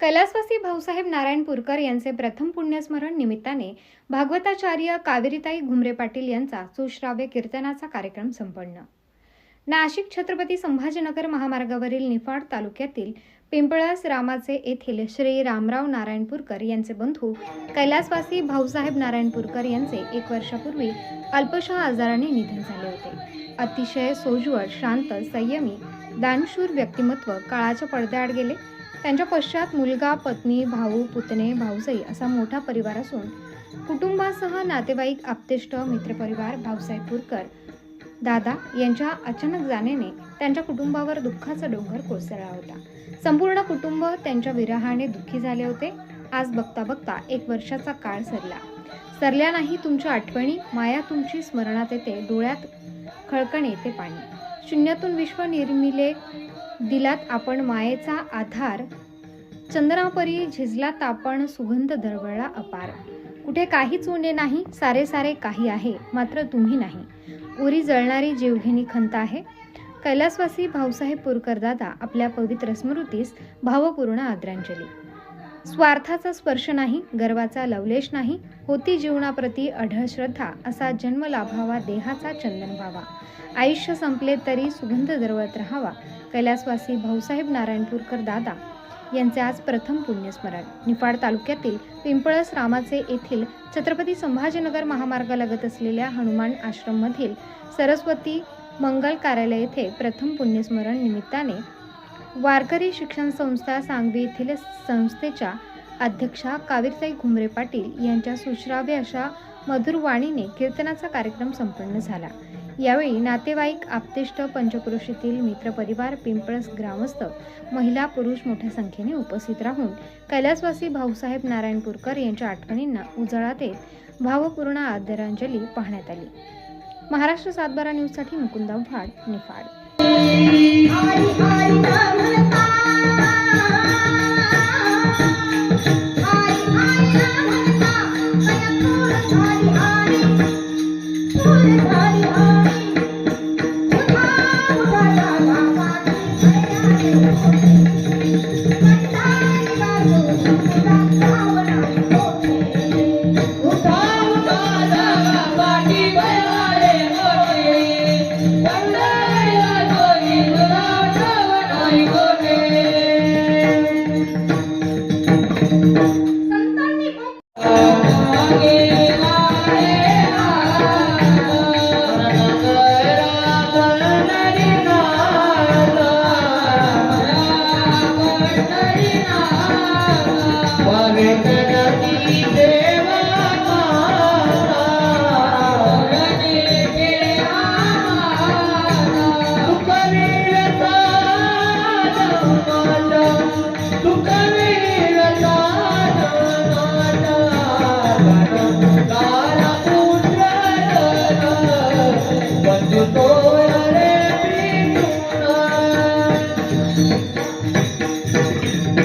कैलासवासी भाऊसाहेब नारायणपूरकर यांचे प्रथम पुण्यस्मरण निमित्ताने भागवताचार्य कावेरीताई घुमरे पाटील यांचा सुश्राव्य कीर्तनाचा कार्यक्रम संपन्न. नाशिक छत्रपती संभाजीनगर महामार्गावरील निफाड तालुक्यातील पिंपळस रामाचे येथील श्री रामराव नारायणपूरकर यांचे बंधू कैलासवासी भाऊसाहेब नारायणपूरकर यांचे एक वर्षापूर्वी अल्पशा आजाराने निधन झाले होते. अतिशय सोज्वळ शांत संयमी दानशूर व्यक्तिमत्व काळाच्या पडद्याआड गेले. त्यांच्या पश्चात मुलगा पत्नी भाऊ पुतणे भाऊजाई असा मोठा परिवार असून कुटुंबासह नातेवाईक आप्तेष्ट मित्रपरिवार भाऊसाहेब पुरकर दादा यांच्या अचानक जाण्याने त्यांच्या कुटुंबावर दुःखाचा डोंगर कोसळला होता. संपूर्ण कुटुंब त्यांच्या विरहाने दुःखी झाले होते. आज बघता बघता एक वर्षाचा काळ सरला. सरल्या नाही तुमच्या आठवणी माया तुमची स्मरणात येते डोळ्यात खळकण येते पाणी. शून्यातून विश्व निर्मिले दिलात आपण मायेचा आधार. चंद्रापरी झिजला तापण सुगंध दरवळला अपार. कुठे काहीच उणे नाही सारे सारे काही आहे मात्र तुम्ही नाही. उरी जळणारी जीवघेणी खंत आहे. कैलासवासी भाऊसाहेब पुरकर दादा आपल्या पवित्र स्मृतीस भावपूर्ण आदरांजली. स्वार्थाचा स्पर्श नाही गर्वाचा लवलेश नाही होती जीवनाप्रती अढळ श्रद्धा असा जन्म लाभावा देहाचा चंदन व्हावा आयुष्य संपले तरी सुगंध दरवळत राहावा कैलासवासी भाऊसाहेब नारायणपूरकर दादा यांचे आज प्रथम पुण्यस्मरण. निफाड तालुक्यातील पिंपळस रामाचे येथील छत्रपती संभाजीनगर महामार्गालगत असलेल्या हनुमान आश्रममधील सरस्वती मंगल कार्यालय येथे प्रथम पुण्यस्मरण निमित्ताने वारकरी शिक्षण संस्था सांगवी येथील संस्थेच्या अध्यक्षा कावीरसाई घुमरे पाटील यांच्या सुश्राव्य अशा मधुर वाणीने कीर्तनाचा कार्यक्रम संपन्न झाला. यावेळी नातेवाईक आप्तेष्ट पंचक्रोशीतील मित्रपरिवार पिंपळस ग्रामस्थ महिला पुरुष मोठ्या संख्येने उपस्थित राहून कैलासवासी भाऊसाहेब नारायणपूरकर यांच्या आठवणींना उजाळा देत भावपूर्ण आदरांजली पाहण्यात आली महाराष्ट्र सातबारा न्यूजसाठी मुकुंदा भाड निफाड Kandito